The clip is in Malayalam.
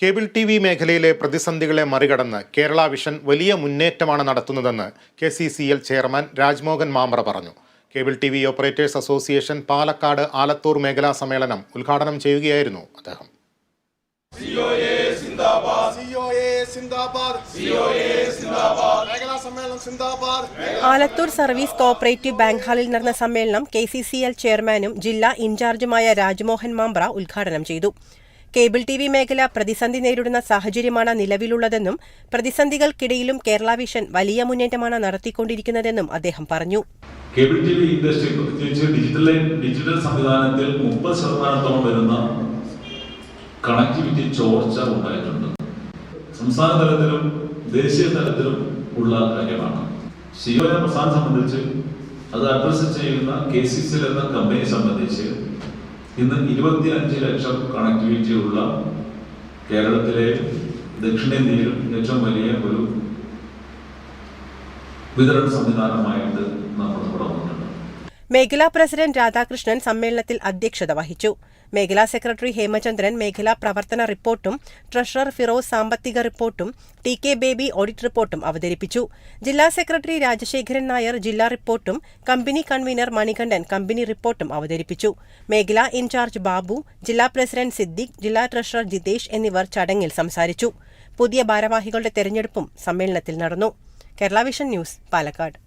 കേബിൾ ടി വി മേഖലയിലെ പ്രതിസന്ധികളെ മറികടന്ന് കേരള വിഷൻ വലിയ മുന്നേറ്റമാണ് നടത്തുന്നതെന്ന് K C C L chairman Rajmohan Mamra പറഞ്ഞു. Cable T V operators association Palakkad Alathur മേഖലാ സമ്മേളനം ഉദ്ഘാടനം ചെയ്യുകയായിരുന്നു അദ്ദേഹം. ആലത്തൂർ സർവീസ് കോഓപ്പറേറ്റീവ് ബാങ്ക് ഹാളിൽ നടന്ന സമ്മേളനം കെ സി സി എൽ ചെയർമാനും ജില്ലാ ഇൻചാർജുമായ രാജ്മോഹൻ മാമ്പ്ര ഉദ്ഘാടനം ചെയ്തു. കേബിൾ ടി വി മേഖല പ്രതിസന്ധി നേരിടുന്ന സാഹചര്യമാണ് നിലവിലുള്ളതെന്നും പ്രതിസന്ധികൾക്കിടയിലും കേരള വിഷൻ വലിയ മുന്നേറ്റമാണ് നടത്തിക്കൊണ്ടിരിക്കുന്നതെന്നും അദ്ദേഹം പറഞ്ഞു. കേബിൾ ടി വി ഇൻഡസ്ട്രി പ്രത്യേകിച്ച് ഡിജിറ്റൽ ഡിജിറ്റൽ സംവിധാനത്തിൽ മുപ്പത് ശതമാനത്തോളം വരുന്ന കണക്ടിവിറ്റി ചോർച്ച ഉണ്ടായിട്ടുണ്ട്. സംസ്ഥാന തലത്തിലും ദേശീയ തലത്തിലും ഉള്ള കാര്യമാണ്. ശിവന പ്രസാദ് സംബന്ധിച്ച് അത് അഡ്രസ് ചെയ്യുന്ന കെ സി സിൽ എന്ന കമ്പനി സംബന്ധിച്ച് ഇന്ന് ഇരുപത്തി അഞ്ച് ലക്ഷം കണക്ടിവിറ്റി ഉള്ള കേരളത്തിലെ ദക്ഷിണേന്ത്യയിലും ഏറ്റവും വലിയ ഒരു വിതരണ സംവിധാനമായിട്ട് മേഖലാ പ്രസിഡന്റ് രാധാകൃഷ്ണൻ സമ്മേളനത്തിൽ അധ്യക്ഷത വഹിച്ചു. മേഖലാ സെക്രട്ടറി ഹേമചന്ദ്രൻ മേഖലാ പ്രവർത്തന റിപ്പോർട്ടും ട്രഷറർ ഫിറോസ് സാമ്പത്തിക റിപ്പോർട്ടും ടി കെ ബേബി ഓഡിറ്റ് റിപ്പോർട്ടും അവതരിപ്പിച്ചു. ജില്ലാ സെക്രട്ടറി രാജശേഖരൻ നായർ ജില്ലാ റിപ്പോർട്ടും കമ്പനി കൺവീനർ മണികണ്ഠൻ കമ്പനി റിപ്പോർട്ടും അവതരിപ്പിച്ചു. മേഖലാ ഇൻചാർജ് ബാബു ജില്ലാ പ്രസിഡന്റ് സിദ്ദിഖ് ജില്ലാ ട്രഷറർ ജിതേഷ് എന്നിവർ ചടങ്ങിൽ സംസാരിച്ചു. പുതിയ ഭാരവാഹികളുടെ തെരഞ്ഞെടുപ്പും സമ്മേളനത്തിൽ നടന്നു. Kerala vision news Palakkad.